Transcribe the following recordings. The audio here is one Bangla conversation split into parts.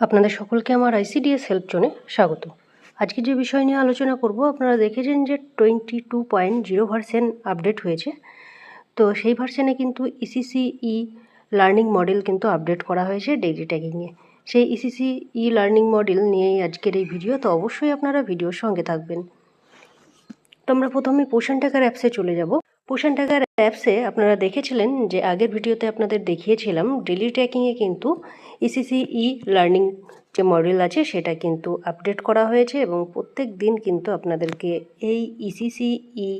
আপনাদের সকলকে আমার আইসিডিএস হেল্প জোনে স্বাগত। আজকে যে বিষয় নিয়ে আলোচনা করব, আপনারা দেখেছেন যে twenty two point zero version update হয়েছে। তো সেই ভার্সেনে কিন্তু ইসিসি ই লার্নিং মডেল কিন্তু আপডেট করা হয়েছে ডেইলি ট্যাগিংয়ে সেই ইসিসি ই লার্নিং মডেল নিয়েই আজকের এই ভিডিও তো অবশ্যই আপনারা ভিডিওর সঙ্গে থাকবেন। তো আমরা প্রথমে পোষণ টাকার অ্যাপসে চলে যাব। পোষণ টাকার অ্যাপসে আপনারা দেখেছিলেন যে আগের ভিডিওতে আপনাদের দেখিয়েছিলাম ডেলি ট্র্যাকিংয়ে কিন্তু ইসিসি ই লার্নিং যে মডেল আছে সেটা কিন্তু আপডেট করা হয়েছে এবং প্রত্যেক দিন কিন্তু আপনাদেরকে এই ইসিসি ই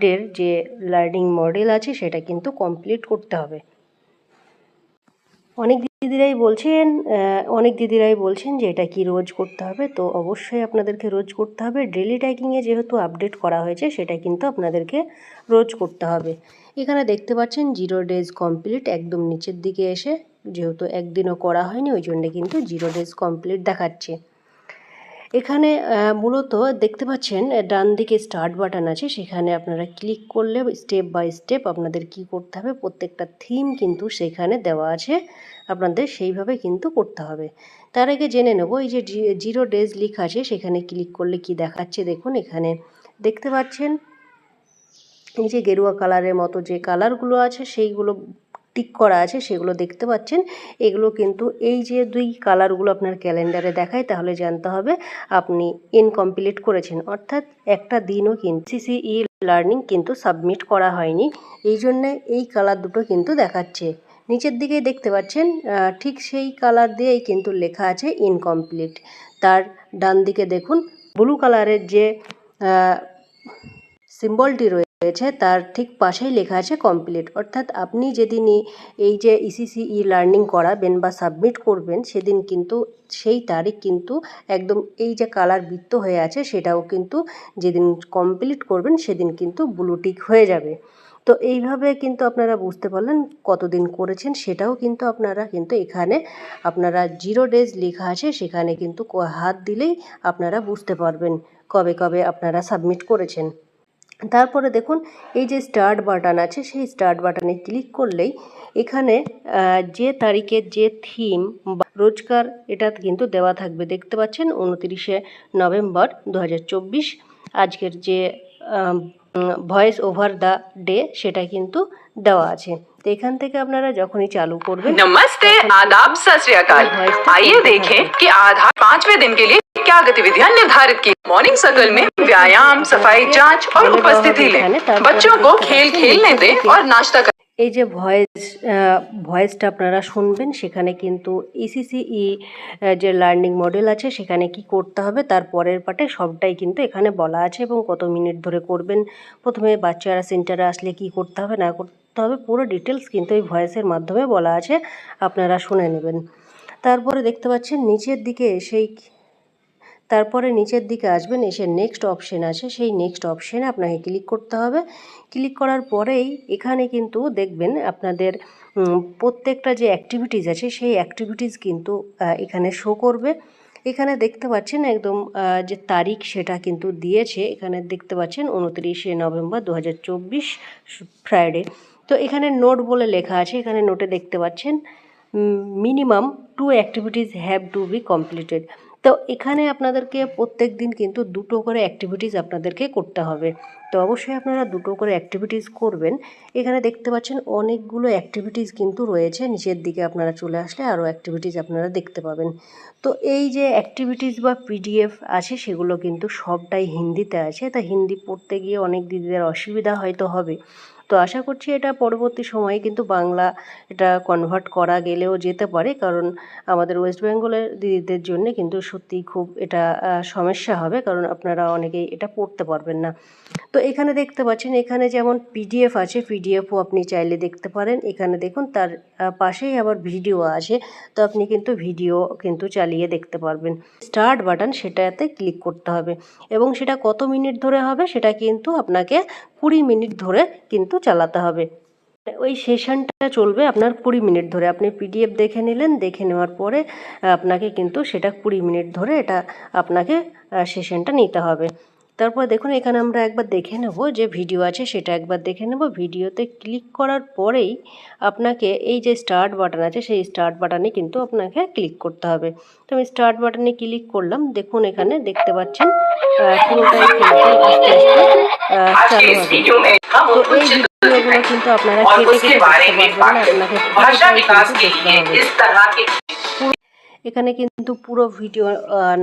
ডের যে লার্নিং মডেল আছে সেটা কিন্তু কমপ্লিট করতে হবে। অনেক দিদিরাই বলছেন অনেক দিদিরাই বলছেন যে এটা কি রোজ করতে হবে। তো অবশ্যই আপনাদেরকে রোজ করতে হবে। ডেলি ট্যাগিংয়ে যেহেতু আপডেট করা হয়েছে, সেটা কিন্তু আপনাদেরকে রোজ করতে হবে। এখানে দেখতে পাচ্ছেন জিরো ডেজ কমপ্লিট, একদম নিচের দিকে এসে যেহেতু একদিনও করা হয়নি, ওই জন্যে কিন্তু জিরো ডেজ কমপ্লিট দেখাচ্ছে। এখানে মূলত দেখতে পাচ্ছেন ডান দিকে স্টার্ট বাটন আছে, সেখানে আপনারা ক্লিক করলে স্টেপ বাই স্টেপ আপনাদের কি করতে হবে, প্রত্যেকটা থিম কিন্তু সেখানে দেওয়া আছে, আপনাদের সেইভাবে কিন্তু করতে হবে। তার আগে জেনে নেব, এই যে জিরো ডেজ লেখা আছে, সেখানে ক্লিক করলে কি দেখাচ্ছে, দেখুন এখানে দেখতে পাচ্ছেন, এই যে গেরুয়া কালারের মতো যে কালারগুলো আছে, সেইগুলো টিক করা আছে, সেগুলো দেখতে পাচ্ছেন। এগুলো কিন্তু এই যে দুই কালারগুলো আপনার ক্যালেন্ডারে দেখায়, তাহলে জানতে হবে আপনি ইনকমপ্লিট করেছেন। অর্থাৎ একটা দিনও কিন্তু সিসিই লার্নিং কিন্তু সাবমিট করা হয়নি। এই জন্যে এই কালার দুটো কিন্তু দেখাচ্ছে। নিচের দিকে দেখতে পাচ্ছেন ঠিক সেই কালার দিয়েই কিন্তু লেখা আছে ইনকমপ্লিট। তার ডান দিকে দেখুন, ব্লু কালারের যে সিম্বলটি রয়েছে তার ঠিক পাশেই লেখা আছে কমপ্লিট অর্থাৎ আপনি যেদিনই এই যে ইসিসি ই লার্নিং করাবেন বা সাবমিট করবেন, সেদিন কিন্তু, সেই তারিখ কিন্তু একদম এই যে কালার বৃত্ত হয়ে আছে, সেটাও কিন্তু যেদিন কমপ্লিট করবেন, সেদিন কিন্তু ব্লু টিক হয়ে যাবে। তো এইভাবে কিন্তু আপনারা বুঝতে পারলেন কতদিন করেছেন, সেটাও কিন্তু আপনারা কিন্তু এখানে, আপনারা জিরো ডেজ লেখা আছে, সেখানে কিন্তু হাত দিলেই আপনারা বুঝতে পারবেন কবে কবে আপনারা সাবমিট করেছেন। তারপরে দেখুন এই যে স্টার্ট বাটন আছে সেই স্টার্ট বাটনে ক্লিক করলেই এখানে আহ, যে তারিখের যে থিম বা রোজকার এটা কিন্তু দেওয়া থাকবে দেখতে পাচ্ছেন উনতিরিশে নভেম্বর দু আজকের যে ভয়েস ওভার দ্য ডে সেটা কিন্তু দেওয়া আছে তো এখান থেকে আপনারা যখনই চালু করবেন नमस्ते आदाब सत श्री अकाल आइए देखें कि आधार पांचवें दिन के लिए क्या गतिविधियां निर्धारित की मॉर्निंग सर्कल में व्यायाम सफाई जांच और उपस्थिति लें बच्चों को खेल खेलने दें और नाश्ता करें এই যে ভয়েস ভয়েসটা আপনারা শুনবেন সেখানে কিন্তু ইসিসিই যে লার্নিং মডেল আছে সেখানে কি করতে হবে তার পরের পাটে সবটাই কিন্তু এখানে বলা আছে এবং কত মিনিট ধরে করবেন প্রথমে বাচ্চারা সেন্টারে আসলে কি করতে হবে না করতে হবে পুরো ডিটেলস কিন্তু এই ভয়েসের মাধ্যমে বলা আছে আপনারা শুনে নেবেন তারপরে দেখতে পাচ্ছেন নিচের দিকে সেই তারপরে নিচের দিকে আসবেন, এসে নেক্সট অপশন আছে, সেই নেক্সট অপশানে আপনাকে ক্লিক করতে হবে। ক্লিক করার পরেই এখানে কিন্তু দেখবেন আপনাদের প্রত্যেকটা যে অ্যাক্টিভিটিস আছে, সেই অ্যাক্টিভিটিস কিন্তু এখানে শো করবে। এখানে দেখতে পাচ্ছেন একদম যে তারিখ সেটা কিন্তু দিয়েছে। এখানে দেখতে পাচ্ছেন উনত্রিশে নভেম্বর দু হাজার চব্বিশ ফ্রাইডে। তো এখানে নোট বলে লেখা আছে, এখানে নোটে দেখতে পাচ্ছেন minimum two activities have to be completed তো এখানে আপনাদেরকে প্রত্যেক দিন কিন্তু দুটো করে অ্যাক্টিভিটিস আপনাদেরকে করতে হবে। তো অবশ্যই আপনারা দুটো করে অ্যাক্টিভিটিস করবেন। এখানে দেখতে পাচ্ছেন অনেকগুলো অ্যাক্টিভিটিস কিন্তু রয়েছে। নিচের দিকে আপনারা চলে আসলে আরও অ্যাক্টিভিটিস আপনারা দেখতে পাবেন। তো এই যে অ্যাক্টিভিটিস বা পিডিএফ আছে সেগুলো কিন্তু সবটাই হিন্দিতে আছে। তা হিন্দি পড়তে গিয়ে অনেক দিদিদের অসুবিধা হয়তো হবে। তো আশা করছি এটা পরবর্তী সময়ে কিন্তু বাংলা এটা কনভার্ট করা গেলেও যেতে পারে। কারণ আমাদের ওয়েস্ট বেঙ্গলের দিদিদের জন্য কিন্তু সত্যিই খুব এটা সমস্যা হবে। কারণ আপনারা অনেকেই এটা পড়তে পারবেন না। তো এখানে দেখতে পাচ্ছেন, এখানে যেমন পিডিএফ আছে পিডিএফও আপনি চাইলে দেখতে পারেন। এখানে দেখুন, তার পাশেই আবার ভিডিও আছে। তো আপনি কিন্তু ভিডিও কিন্তু চালিয়ে দেখতে পারবেন। স্টার্ট বাটন সেটাতে ক্লিক করতে হবে। এবং সেটা কত মিনিট ধরে হবে, সেটা কিন্তু আপনাকে কুড়ি মিনিট ধরে কিন্তু চালাতে হবে। ওই সেশনটা চলবে আপনার কুড়ি মিনিট ধরে। আপনি পিডিএফ দেখে নিলেন, দেখে নেওয়ার পরে আপনাকে কিন্তু সেটা কুড়ি মিনিট ধরে এটা আপনাকে সেশনটা নিতে হবে। তারপর দেখুন, এখানে আমরা একবার দেখে নেব যে ভিডিও আছে, সেটা একবার দেখে নেব। ভিডিওতে ক্লিক করার পরেই আপনাকে এই যে স্টার্ট বাটন আছে, সেই স্টার্ট বাটনে কিন্তু আপনাকে ক্লিক করতে হবে। তো আমি স্টার্ট বাটনে ক্লিক করলাম। দেখুন, এখানে দেখতে পাচ্ছেন वीडियो में हम তো उन এই कुछ ভিডিওগুলো কিন্তু আপনারা और কেটে उसके কেটে बारे দেখতে में পারবেন না बात আপনাকে भाषा পুরোটাই विकास কিন্তু के দেখতে लिए হবে इस तरह के এখানে কিন্তু পুরো ভিডিও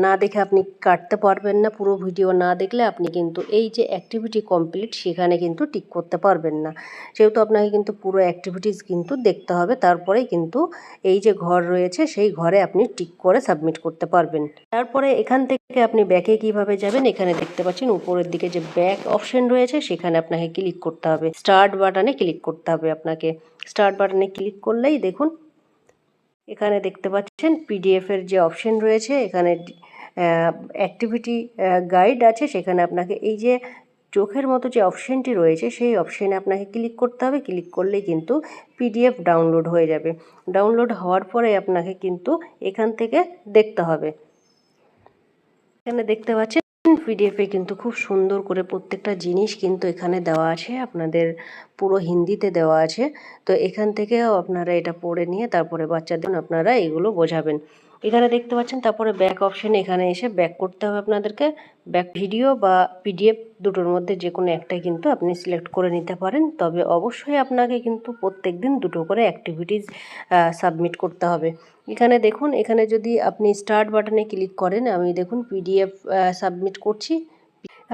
না দেখে আপনি কাটতে পারবেন না। পুরো ভিডিও না দেখলে আপনি কিন্তু এই যে অ্যাক্টিভিটি কমপ্লিট সেখানে কিন্তু টিক করতে পারবেন না। যেহেতু আপনাকে কিন্তু পুরো অ্যাক্টিভিটিস কিন্তু দেখতে হবে। তারপরেই কিন্তু এই যে ঘর রয়েছে, সেই ঘরে আপনি টিক করে সাবমিট করতে পারবেন। তারপরে এখান থেকে আপনি ব্যাকে কীভাবে যাবেন, এখানে দেখতে পাচ্ছেন উপরের দিকে যে ব্যাক অপশন রয়েছে, সেখানে আপনাকে ক্লিক করতে হবে। স্টার্ট বাটনে ক্লিক করতে হবে আপনাকে। স্টার্ট বাটনে ক্লিক করলেই দেখুন এখানে দেখতে পাচ্ছেন পিডিএফ এর যে অপশন রয়েছে, এখানে অ্যাক্টিভিটি গাইড আছে, সেখানে আপনাকে এই যে চোখের মতো যে অপশনটি রয়েছে, সেই অপশনে আপনাকে ক্লিক করতে হবে। ক্লিক করলেই কিন্তু পিডিএফ ডাউনলোড হয়ে যাবে। ডাউনলোড হওয়ার পরে আপনাকে কিন্তু এখান থেকে দেখতে হবে। এখানে দেখতে পাচ্ছেন পিডিএফে কিন্তু খুব সুন্দর করে প্রত্যেকটা জিনিস কিন্তু এখানে দেওয়া আছে। আপনাদের পুরো হিন্দিতে দেওয়া আছে। তো এখান থেকেও আপনারা এটা পড়ে নিয়ে তারপরে বাচ্চাদের আপনারা এগুলো বোঝাবেন। এখানে দেখতে পাচ্ছেন, তারপরে ব্যাক অপশন এখানে এসে ব্যাক করতে হবে আপনাদেরকে। ব্যাক ভিডিও বা পিডিএফ দুটোর মধ্যে যে কোনো একটাই কিন্তু আপনি সিলেক্ট করে নিতে পারেন। তবে অবশ্যই আপনাকে কিন্তু প্রত্যেক দিন দুটো করে অ্যাক্টিভিটিস সাবমিট করতে হবে। এখানে দেখুন, এখানে যদি আপনি স্টার্ট বাটনে ক্লিক করেন, আমি দেখুন পিডিএফ সাবমিট করছি।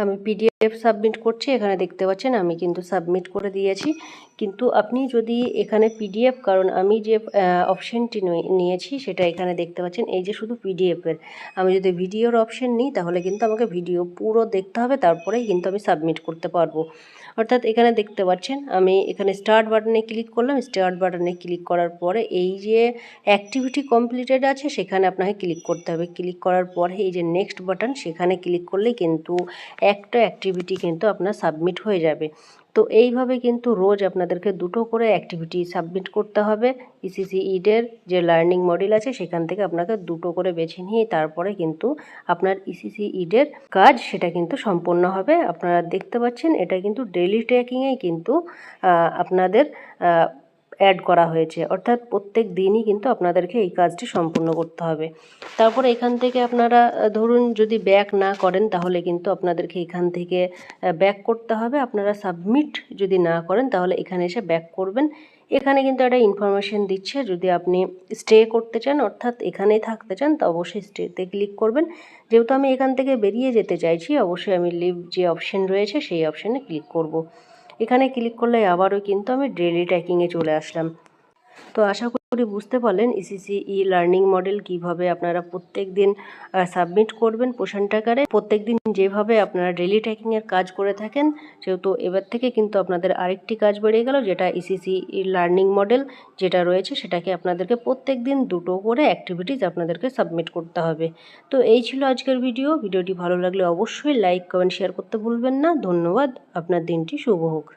আমি পিডিএফ সাবমিট করছি, এখানে দেখতে পাচ্ছেন আমি কিন্তু সাবমিট করে দিয়েছি। কিন্তু আপনি যদি এখানে পিডিএফ কারণ আমি যে অপশনটি নিয়েছি সেটা এখানে দেখতে পাচ্ছেন, এই যে শুধু পিডিএফের আমি যদি ভিডিওর অপশান নিই, তাহলে কিন্তু আমাকে ভিডিও পুরো দেখতে হবে, তারপরেই কিন্তু আমি সাবমিট করতে পারব। অর্থাৎ এখানে দেখতে পাচ্ছেন, আমি এখানে স্টার্ট বাটনে ক্লিক করলাম স্টার্ট বাটনে ক্লিক করার পরে এই যে অ্যাক্টিভিটি কমপ্লিটেড আছে, সেখানে আপনাকে ক্লিক করতে হবে। ক্লিক করার পরে এই যে নেক্সট বাটন সেখানে ক্লিক করলেই কিন্তু একটা অ্যাক্টিভিটি কিন্তু আপনার সাবমিট হয়ে যাবে। তো এইভাবে কিন্তু রোজ আপনাদেরকে দুটো করে অ্যাক্টিভিটি সাবমিট করতে হবে। ইসিসি ইডের যে লার্নিং মডেল আছে, সেখান থেকে আপনাকে দুটো করে বেছে নিয়ে তারপরে কিন্তু আপনার ইসিসি ইডের কাজ সেটা কিন্তু সম্পন্ন হবে। আপনারা দেখতে পাচ্ছেন, এটা কিন্তু ডেলি ট্র্যাকিংয়েই কিন্তু আপনাদের অ্যাড করা হয়েছে। অর্থাৎ প্রত্যেক দিনই কিন্তু আপনাদেরকে এই কাজটি সম্পূর্ণ করতে হবে। তারপরে এখান থেকে আপনারা ধরুন যদি ব্যাক না করেন, তাহলে কিন্তু আপনাদেরকে এখান থেকে ব্যাক করতে হবে। আপনারা সাবমিট যদি না করেন, তাহলে এখানে এসে ব্যাক করবেন। এখানে কিন্তু একটা ইনফরমেশন দিচ্ছে, যদি আপনি স্টে করতে চান, অর্থাৎ এখানেই থাকতে চান, তো অবশ্যই স্টেতে ক্লিক করবেন। যেহেতু আমি এখান থেকে বেরিয়ে যেতে চাইছি, অবশ্যই আমি লিভ যে অপশন রয়েছে, সেই অপশানে ক্লিক করব। এখানে ক্লিক করলে আবারও কিন্তু আমি ডেলি ট্র্যাকিংয়ে চলে আসলাম। তো আশা করি বুঝতে পারলেন ইসিসি ই লার্নিং মডেল কীভাবে আপনারা প্রত্যেক দিন সাবমিট করবেন টাকারে। প্রত্যেক দিন যেভাবে আপনারা ডেলি ট্র্যাকিংয়ের কাজ করে থাকেন, সেহেতু এবার থেকে কিন্তু আপনাদের আরেকটি কাজ বেড়ে গেল, যেটা ইসিসি ই লার্নিং মডেল যেটা রয়েছে, সেটাকে আপনাদেরকে প্রত্যেক দিন দুটো করে অ্যাক্টিভিটিস আপনাদেরকে সাবমিট করতে হবে। তো এই ছিল আজকের ভিডিও ভিডিওটি ভালো লাগলে অবশ্যই লাইক কমেন্ট শেয়ার করতে ভুলবেন না। ধন্যবাদ। আপনার দিনটি শুভ হোক।